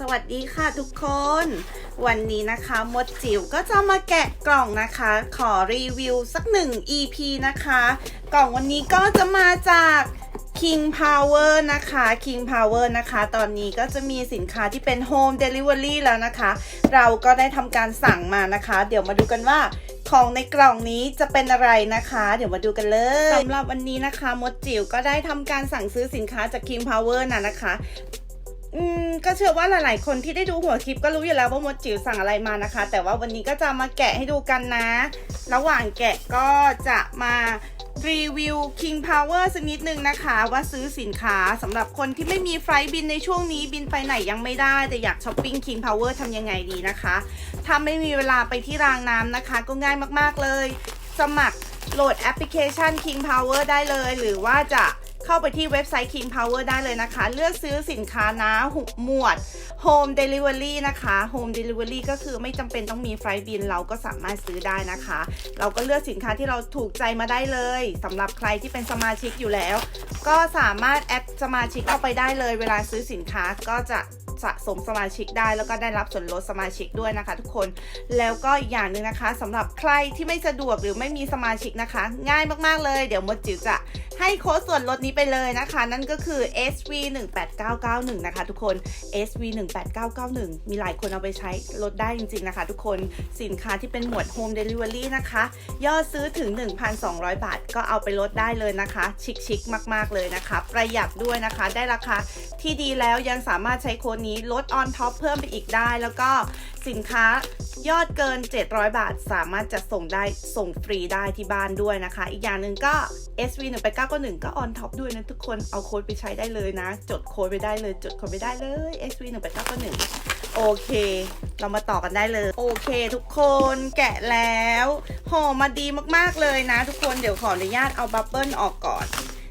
สวัสดีค่ะทุกคน วันนี้นะคะมดจิ๋วก็จะมาแกะกล่องนะคะ ขอรีวิวสักหนึ่ง EP นะคะ กล่องวันนี้ก็จะมาจาก King Power นะคะ King Power นะคะ ตอนนี้ก็จะมีสินค้าที่เป็น Home Delivery แล้วนะคะ เราก็ได้ทำการสั่งมานะคะ เดี๋ยวมาดูกันว่าของในกล่องนี้จะเป็นอะไรนะคะ เดี๋ยวมาดูกันเลยสำหรับวันนี้นะคะ มดจิ๋วก็ได้ทำการสั่งซื้อสินค้าจาก King Power นะนะคะ อืมก็เชื่อว่าหลายๆ คนที่ได้ดูหัวคลิปก็รู้อยู่แล้วว่ามดจิ๋วสั่งอะไรมานะคะ แต่ว่าวันนี้ก็จะมาแกะให้ดูกันนะ ระหว่างแกะก็จะมารีวิว King Power สักนิดนึงนะคะว่าซื้อสินค้าสำหรับคนที่ไม่มีไฟล์บินในช่วงนี้บินไปไหนยังไม่ได้ แต่อยากช้อปปิ้ง King Power ทำยังไงดีนะคะถ้าไม่มีเวลาไปที่รางน้ำนะคะ ก็ง่ายมากๆเลย สมัครโหลดแอปพลิเคชัน King Power ได้เลย หรือว่าจะ เข้าไปที่เว็บไซต์ King Power ได้เลยนะคะ เลือกซื้อสินค้านะหุหมวด Home Delivery นะคะ Home Delivery ก็คือไม่จำเป็นต้องมีไฟล์บิน เราก็สามารถซื้อได้นะคะ เราก็เลือกสินค้าที่เราถูกใจมาได้เลยสำหรับใครที่เป็นสมาชิกอยู่แล้ว ก็สามารถแอดสมาชิกเข้าไปได้เลย เวลาซื้อสินค้าก็จะสะสมสมาชิกได้แล้วก็ได้รับส่วนลดสมาชิกด้วยนะคะ ทุกคนแล้วก็อีกอย่างหนึ่งนะคะสำหรับใครที่ไม่สะดวกหรือไม่มีสมาชิกนะคะ ง่ายมากๆเลย เดี๋ยวมดจิ๋วจะ ให้โค้ดส่วนลดนี้ไปเลยนะคะ นั่นก็คือ SV 1 8 9 9 1นะคะทุกคน SV 1 8 9 9 1 มีหลายคนเอาไปใช้ลดได้จริงๆนะคะ ทุกคนสินค้าที่เป็นหมวด Home Delivery นะคะ ยอดซื้อถึง 1,200 บาท ก็เอาไปลดได้เลยนะคะ ชิคๆมาก ๆเลยนะคะ ประหยัดด้วยนะคะ ได้ราคาที่ดีแล้วยังสามารถใช้โค้ดนี้ลด on top เพิ่มไปอีกได้ แล้วก็สินค้ายอดเกิน 700 บาท สามารถจะส่งได้ส่งฟรีได้ที่บ้านด้วยนะคะ อีกอย่างหนึ่งก็ SV 1 8 9 9 1ก็ออนท็อปด้วยนะทุกคนเอาโค้ดไปใช้ได้เลยนะ จดโค้ดไปได้เลย จดโค้ดไปได้เลย SV 1 8 9 9 1โอเค เรามาต่อกันได้เลย โอเค ทุกคนแกะแล้วห่อมาดีมากๆเลยนะ ทุกคนเดี๋ยวขออนุญาตเอาบับเบิลออกก่อน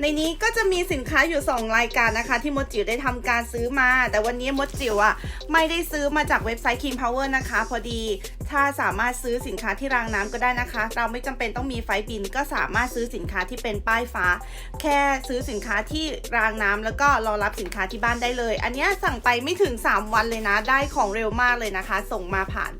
ในนี้ก็จะมีสินค้าอยู่ 2 รายการนะคะ ที่มดจิ๋วได้ทำการซื้อมา แต่วันนี้มดจิ๋วอะไม่ได้ซื้อมาจากเว็บไซต์ King Power นะคะ พอดีถ้าสามารถซื้อสินค้าที่รางน้ำก็ได้นะคะ เราไม่จำเป็นต้องมีไฟบิน ก็สามารถซื้อสินค้าที่เป็นป้ายฟ้า แค่ซื้อสินค้าที่รางน้ำแล้วก็รอรับสินค้าที่บ้านได้เลย อันนี้สั่งไปไม่ถึง 3 วันเลยนะได้ของเร็วมากเลยนะคะ ส่งมาผ่าน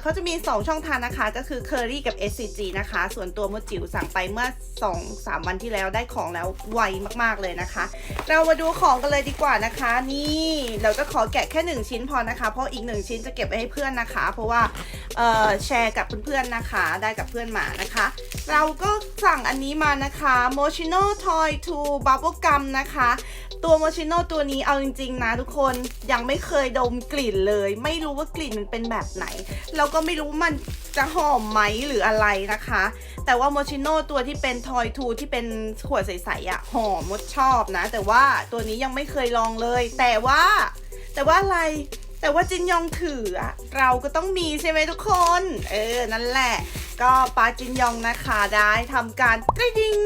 เขาจะมี 2 ช่องทางนะคะ ก็คือ Curry กับ SCG นะคะ ส่วนตัวมดจิ๋วสั่งไปเมื่อ 2-3 วันที่แล้วได้ของแล้วไวมากๆเลยนะคะ เรามาดูของกันเลยดีกว่านะคะ นี่เราจะขอแกะแค่ 1 ชิ้นพอนะคะ เพราะอีก 1 ชิ้นจะเก็บไว้ให้เพื่อนนะคะ เพราะว่าแชร์กับเพื่อนๆนะคะ ได้กับเพื่อนมานะคะ เราก็สั่งอันนี้มานะคะ Mochino Toy 2 Bubble Gum นะคะตัว Moschino ตัวนี้เอาจริงๆนะทุกคนยังไม่เคยดมกลิ่นเลย ไม่รู้ว่ากลิ่นมันเป็นแบบไหนเราก็ไม่รู้มันจะหอมไหมหรืออะไรนะคะ แต่ว่าโมชิโน่ตัวที่เป็นทอยทูที่เป็นขวดใสๆอะหอมมดชอบนะ แต่ว่าตัวนี้ยังไม่เคยลองเลย แต่ว่า แต่ว่าอะไร แต่ว่าจินยองถืออะเราก็ต้องมีใช่ไหมทุกคน เออ นั่นแหละ ก็ปาจินยองนะคะได้ทำการกระดิ่ง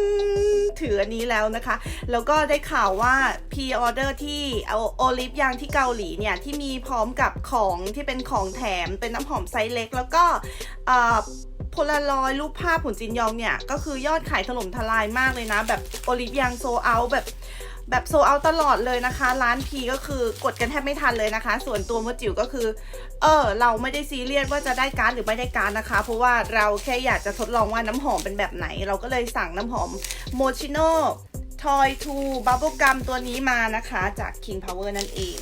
ถืออันนี้แล้วนะคะ แล้วก็ได้ข่าวว่าพ r ออเดอร์ที่เอาโอลิฟยางที่เกาหลีเนี่ย ที่มีพร้อมกับของที่เป็นของแถมเป็นน้ำหอมไซส์เล็ก แล้วก็เอ่อโพลารอยรูปภาพผุนจินยองเนี่ย ก็คือยอดขายถล่มทลายมากเลยนะ แบบโอลิฟยางโซเอาแบบ แบบโซเอาตลอดเลยนะคะ ร้านพีก็คือกดกันแทบไม่ทันเลยนะคะ ส่วนตัวมดจิ๋วก็คือ เออ เราไม่ได้ซีเรียสว่าจะได้การ์ดหรือไม่ได้การ์ดนะคะ เพราะว่าเราแค่อยากจะทดลองว่าน้ำหอมเป็นแบบไหน เราก็เลยสั่งน้ำหอมโมชิโน่ทอยทูบับเบิลกัมตัวนี้มานะคะ จาก King Power นั่นเอง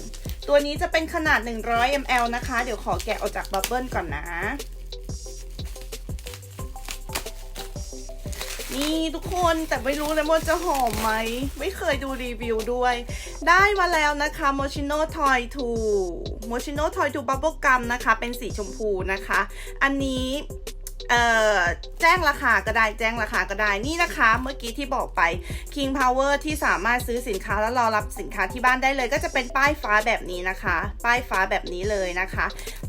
ตัวนี้จะเป็นขนาด 100 ml นะคะ เดี๋ยวขอแกะออกจากบับเบิลก่อนนะ นี่ทุกคนแต่ไม่รู้เลยว่าจะหอมไหม ไม่เคยดูรีวิวด้วย ได้มาแล้วนะคะ Moschino Toy 2 Moschino Toy 2 Bubble Gum นะคะ เป็นสีชมพูนะคะ อันนี้แจ้งราคาก็ได้แจ้งราคาก็ได้นี่นะคะ เมื่อกี้ที่บอกไป King Power ที่สามารถซื้อสินค้าแล้วรอรับสินค้าที่บ้านได้เลย ก็จะเป็นป้ายฟ้าแบบนี้นะคะ ป้ายฟ้าแบบนี้เลยนะคะ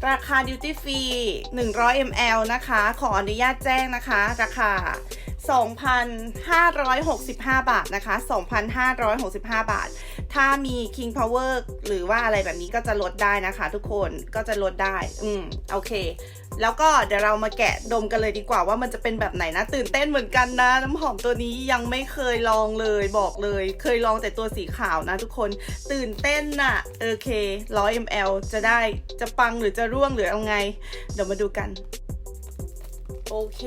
ราคา Duty Free 100 ml นะคะ ขออนุญาตแจ้งนะคะ ราคา 2,565 บาทนะคะ 2,565 บาท ถ้ามี King Power หรือว่าอะไรแบบนี้ก็จะลดได้นะคะทุกคนก็จะลดได้ อืม โอเค แล้วก็เดี๋ยวเรามาแกะดมกันเลยดีกว่าว่ามันจะเป็นแบบไหนนะ ตื่นเต้นเหมือนกันนะ น้ำหอมตัวนี้ยังไม่เคยลองเลยบอกเลย เคยลองแต่ตัวสีขาวนะทุกคนตื่นเต้นน่ะโอเค 100 ml จะได้จะปังหรือจะร่วงหรือเอาไง เดี๋ยวมาดูกัน โอเค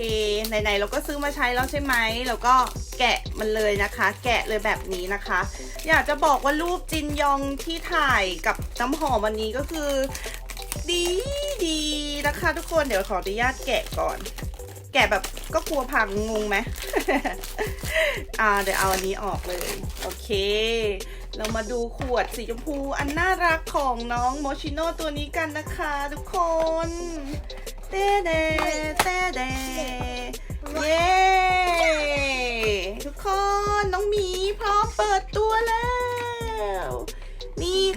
ไหนๆเราก็ซื้อมาใช้แล้วใช่ไหมเราก็แกะมันเลยนะคะ แกะเลยแบบนี้นะคะ อยากจะบอกว่ารูปจินยองที่ถ่ายกับน้ำหอมวันนี้ก็คือ ดีดีนะคะทุกคนเดี๋ยวขออนุญาตแกะก่อน แกะแบบก็กลัวพังงงไหมอ่าเดี๋ยวเอาอันนี้ออกเลย โอเค เรามาดูขวดสีชมพูอันน่ารักของน้องโมชิโน่ตัวนี้กันนะคะ ทุกคนเต้เดเต้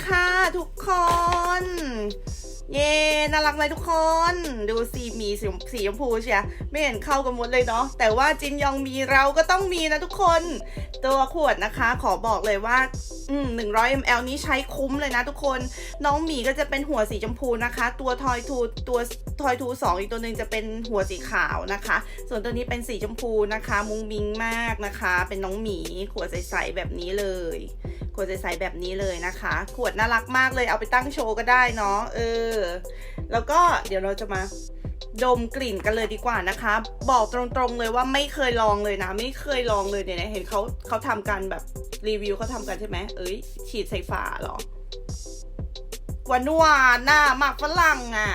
ค่ะทุกคน เย้น่ารักไหมทุกคน ดูสีหมีสีสีชมพูเชียไม่เห็นเข้ากันหมดเลยเนาะแต่ว่าจินยองมีเราก็ต้องมีนะทุกคน ตัวขวดนะคะขอบอกเลยว่าอืม100 ml นี้ใช้คุ้มเลยนะทุกคน น้องหมีก็จะเป็นหัวสีชมพูนะคะ ตัวทอยทูตัวทอยทูสองอีกตัวหนึ่งจะเป็นหัวสีขาวนะคะ ส่วนตัวนี้เป็นสีชมพูนะคะ มุ้งมิงมากนะคะ เป็นน้องหมีขวดใสๆแบบนี้เลย ขวดใสๆแบบนี้เลยนะคะ ขวดน่ารักมากเลยเอาไปตั้งโชว์ก็ได้เนาะเออ แล้วก็เดี๋ยวเราจะมาดมกลิ่นกันเลยดีกว่านะคะ บอกตรงๆเลยว่าไม่เคยลองเลยนะ ไม่เคยลองเลยเนี่ยเห็นเขาเขาทำกันแบบรีวิวเขาทำกันใช่ไหมเอ้ย ฉีดใส่ฝาเหรอหวานหวานน่ะหมากฝรั่งอะ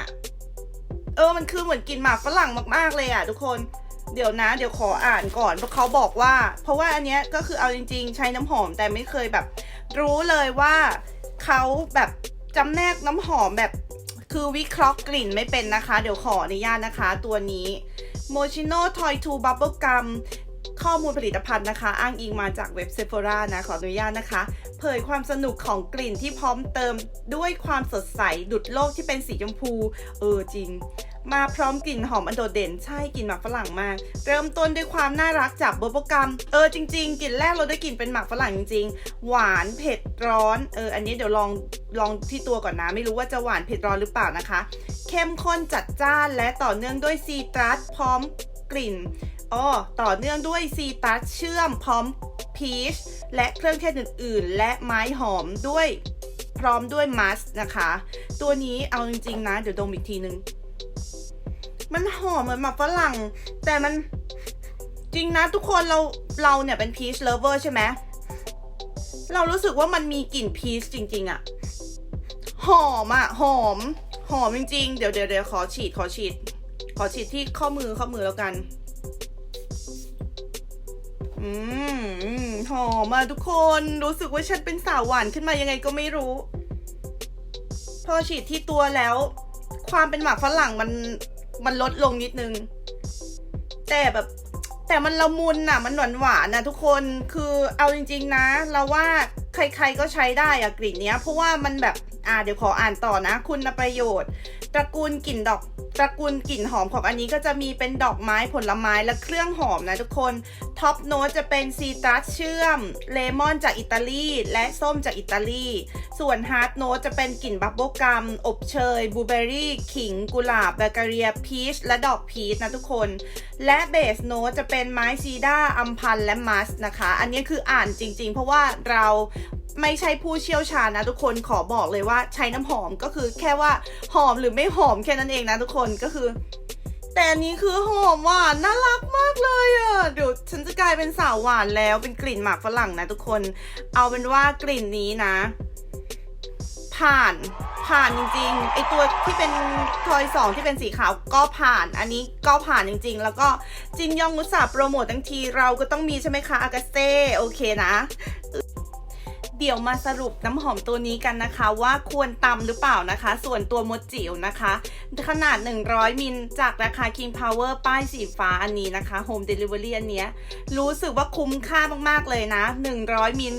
เออมันคือเหมือนกินหมากฝรั่งมากๆเลยอะทุกคนเดี๋ยวนะ เดี๋ยวขออ่านก่อนเพราะเขาบอกว่า เพราะว่าอันเนี้ยก็คือเอาจริง ๆ ใช้น้ำหอมแต่ไม่เคยแบบ รู้เลยว่าเขาแบบจำแนกน้ำหอมแบบคือวิเคราะห์กลิ่นไม่เป็นนะคะ เดี๋ยวขออนุญาตนะคะ ตัวนี้ Moschino Toy 2 Bubble Gum ข้อมูลผลิตภัณฑ์นะคะ อ้างอิงมาจากเว็บ Sephora นะ ขออนุญาตนะคะ เผยความสนุกของกลิ่นที่พร้อมเติมด้วยความสดใส ดุดโลกที่เป็นสีชมพู เออจริง มาพร้อมกลิ่นหอมอันโดดเด่นใช่กลิ่นหมากฝรั่งมาก เริ่มต้นด้วยความน่ารักจากบับเบิลกัมเออจริง ๆกลิ่นแรกเราได้กลิ่นเป็นหมากฝรั่งจริงๆ หวานเผ็ดร้อนเอออันนี้เดี๋ยวลองลองที่ตัวก่อนนะ ไม่รู้ว่าจะหวานเผ็ดร้อนหรือเปล่านะคะ เข้มข้นจัดจ้านและต่อเนื่องด้วยซีตรัสพร้อมกลิ่นอ๋อต่อเนื่องด้วยซีตรัสเชื่อมพร้อมพีชและเครื่องเทศอื่น ๆ และไม้หอมด้วยพร้อมด้วยมัสนะคะ ตัวนี้เอาจริง ๆ นะ เดี๋ยวดมอีกทีนึง มันหอมเหมือนหมากฝรั่ง แต่มันจริงนะทุกคนเราเราเนี่ยเป็นพีชเลเวอร์ใช่ไหมเรารู้สึกว่ามันมีกลิ่นพีชจริง ๆอะหอมอะหอม หอมจริง ๆ เดี๋ยวเดี๋ยวเดี๋ยวขอฉีดขอฉีด ขอฉีดที่ข้อมือข้อมือแล้วกัน อืมอืมหอมอะทุกคนรู้สึกว่าฉันเป็นสาวหวานขึ้นมายังไงก็ไม่รู้ พอฉีดที่ตัวแล้ว ความเป็นหมากฝรั่งมัน มันลดลงนิดนึง แต่แบบแต่มันละมุนน่ะ มันหวานหวานนะทุกคนคือเอาจริง ๆ นะ เราว่าใครๆก็ใช้ได้อะกลิ่นเนี้ย เพราะว่ามันแบบ อ่าเดี๋ยวขออ่านต่อนะ คุณประโยชน์ ตระกูลกลิ่นดอกตระกูลกลิ่นหอมของอันนี้ก็จะมีเป็นดอกไม้ผลไม้และเครื่องหอมนะทุกคนท็อปโน้ตจะเป็นซีตรัสเชื่อมเลมอนจากอิตาลีและส้มจากอิตาลีส่วนฮาร์ดโน้ตจะเป็นกลิ่นบับเบิลกัมอบเชยบลูเบอรี่ขิง กุหลาบแบเกเรียพีชและดอกพีชนะทุกคน และเบสโน้ตจะเป็นไม้ซีด้าอัมพันและมัสนะคะ อันนี้คืออ่านจริง ๆ เพราะว่าเราไม่ใช่ผู้เชี่ยวชาญนะทุกคนขอบอกเลยว่าใช้น้ำหอมก็คือแค่ว่าหอมหรือไม่หอมแค่นั้นเองนะทุกคนก็คือ แต่อันนี้คือหอมหวานน่ารักมากเลยอะ่ะเดี๋ยวฉันจะกลายเป็นสาวหวานแล้วเป็นกลิ่นหมากฝรั่งนะทุกคน เอาเป็นว่ากลิ่นนี้นะ ผ่านผ่านจริงๆไอตัวที่เป็นทอยสองที่เป็นสีขาวก็ผ่าน อันนี้ก็ผ่านจริง ๆ แล้วก็จินยองอุตสาโปรโมททั้งทีเราก็ต้องมีใช่ไหมคะอากาเซ่โอเคนะ เดี๋ยวมาสรุปน้ำหอมตัวนี้กันนะคะ ว่าควรตำหรือเปล่านะคะ ส่วนตัวมดจิ๋วนะคะ ขนาด 100 มิลจากราคา King Power ป้ายสีฟ้าอันนี้นะคะ Home Delivery อันเนี้ยรู้สึกว่าคุ้มค่ามากๆเลยนะ 100 มิล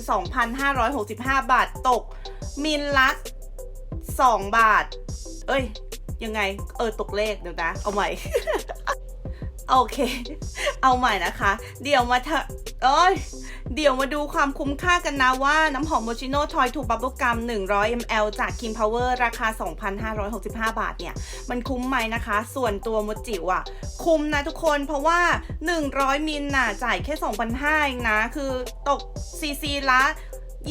2,565 บาทตก มิลละ2บาท เอ้ย ยังไง เออตกเลขเดี๋ยวนะ เอาใหม่ โอเค เอาใหม่นะคะ เดี๋ยวมาเถอะเอ้ย เดี๋ยวมาดูความคุ้มค่ากันนะว่าน้ำหอมโมชิโน่ทอยทูบับเบิลกัม100 ml จาก Kim Power ราคา 2,565 บาทเนี่ย มันคุ้มไหมนะคะ ส่วนตัวมดจิ๋วอะคุ้มนะทุกคน เพราะว่า 100 มิลน่ะจ่ายแค่ 2,500เองนะ คือตกซีซีละ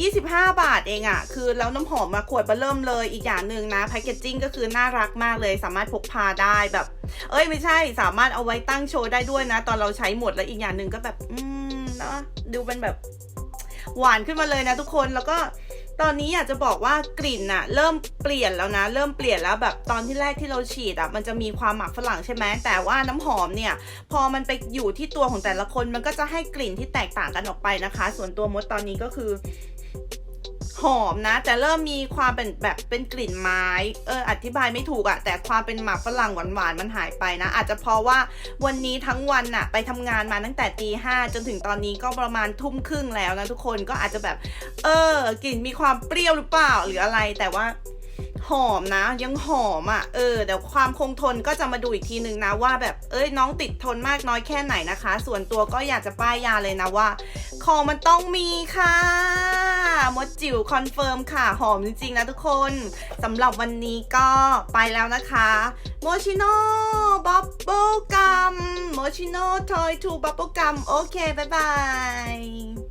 25 บาทเองอะคือแล้วน้ำหอมมาขวดมาเริ่มเลย อีกอย่างหนึ่งนะแพคเกจจิ้งก็คือน่ารักมากเลย สามารถพกพาได้แบบ เอ้ยไม่ใช่ สามารถเอาไว้ตั้งโชว์ได้ด้วยนะ ตอนเราใช้หมดแล้วอีกอย่างหนึ่งก็แบบ อืมเนาะดูเป็นแบบหวานขึ้นมาเลยนะทุกคน แล้วก็ ตอนนี้อยากจะบอกว่ากลิ่นน่ะ เริ่มเปลี่ยนแล้วนะ เริ่มเปลี่ยนแล้วแบบตอนที่แรกที่เราฉีดอะมันจะมีความหมักฝรั่งใช่ไหมแต่ว่าน้ำหอมเนี่ย พอมันไปอยู่ที่ตัวของแต่ละคนมันก็จะให้กลิ่นที่แตกต่างกันออกไปนะคะ ส่วนตัวมดตอนนี้ก็คือ หอมนะ แต่เริ่มมีความเป็นแบบเป็นกลิ่นไม้ เออ อธิบายไม่ถูกอะแต่ความเป็นหมักฝรั่งหวานๆมันหายไปนะ อาจจะเพราะว่าวันนี้ทั้งวันน่ะ ไปทำงานมาตั้งแต่ตีห้าจนถึงตอนนี้ก็ประมาณทุ่มครึ่งแล้วนะทุกคนก็อาจจะแบบ เออกลิ่นมีความเปรี้ยวหรือเปล่าหรืออะไร แต่ว่า หอมนะ ยังหอมอะ่ะ เออแต่ความคงทนก็จะมาดูอีกทีนึงนะว่าแบบเอ้ยน้องติดทนมากน้อยแค่ไหนนะคะ ส่วนตัวก็อยากจะป้ายยาเลยนะว่าของมันต้องมีค่ะมดจิ๋วคอนเฟิร์มค่ะหอมจริงๆนะทุกคนสำหรับวันนี้ก็ไปแล้วนะคะโมชิโน่บับเบิลกัมโมชิโน่ทอยทูบับเบิลกัมโอเค บ๊ายบาย